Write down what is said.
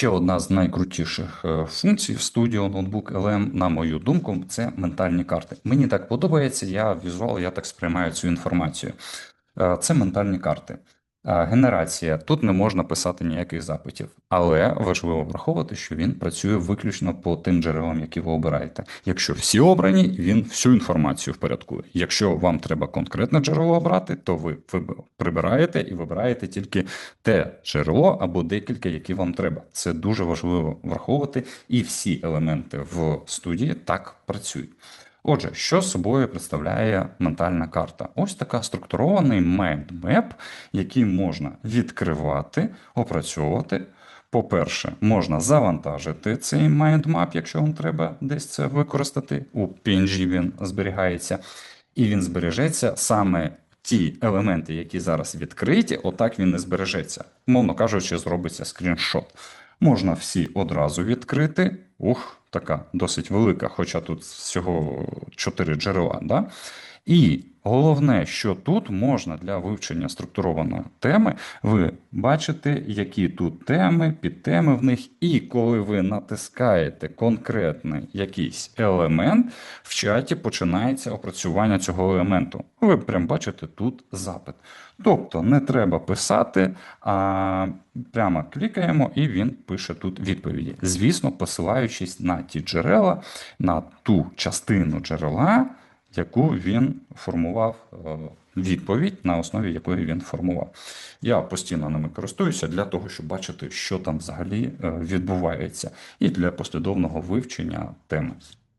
Ще одна з найкрутіших е, функцій в Studio Notebook LM, на мою думку, це ментальні карти. Мені так подобається, я візуал, я так сприймаю цю інформацію. Е, Це ментальні карти. Генерація. Тут не можна писати ніяких запитів, але важливо враховувати, що він працює виключно по тим джерелам, які ви обираєте. Якщо всі обрані, він всю інформацію впорядкує. Якщо вам треба конкретне джерело обрати, то ви виб- прибираєте і вибираєте тільки те джерело або декілька, які вам треба. Це дуже важливо враховувати, і всі елементи в студії так працюють. Отже, що собою представляє ментальна карта? Ось така структурований mindmap, який можна відкривати, опрацьовувати. По-перше, можна завантажити цей mindmap, якщо вам треба десь це використати. У PNG він зберігається, і він збережеться саме ті елементи, які зараз відкриті, отак він не збережеться. Мовно кажучи, зробиться скріншот. Можна всі одразу відкрити. Ух, така досить велика, хоча тут всього чотири джерела. Да? І головне, що тут можна для вивчення структурованої теми, ви бачите, які тут теми, підтеми в них, і коли ви натискаєте конкретний якийсь елемент, в чаті починається опрацювання цього елементу. Ви прям бачите тут запит. Тобто не треба писати, а прямо клікаємо, і він пише тут відповіді. Звісно, посилаючись на ті джерела, на ту частину джерела, яку він формував е, відповідь, на основі якої він формував. Я постійно ними користуюся для того, щоб бачити, що там взагалі е, відбувається, і для послідовного вивчення теми.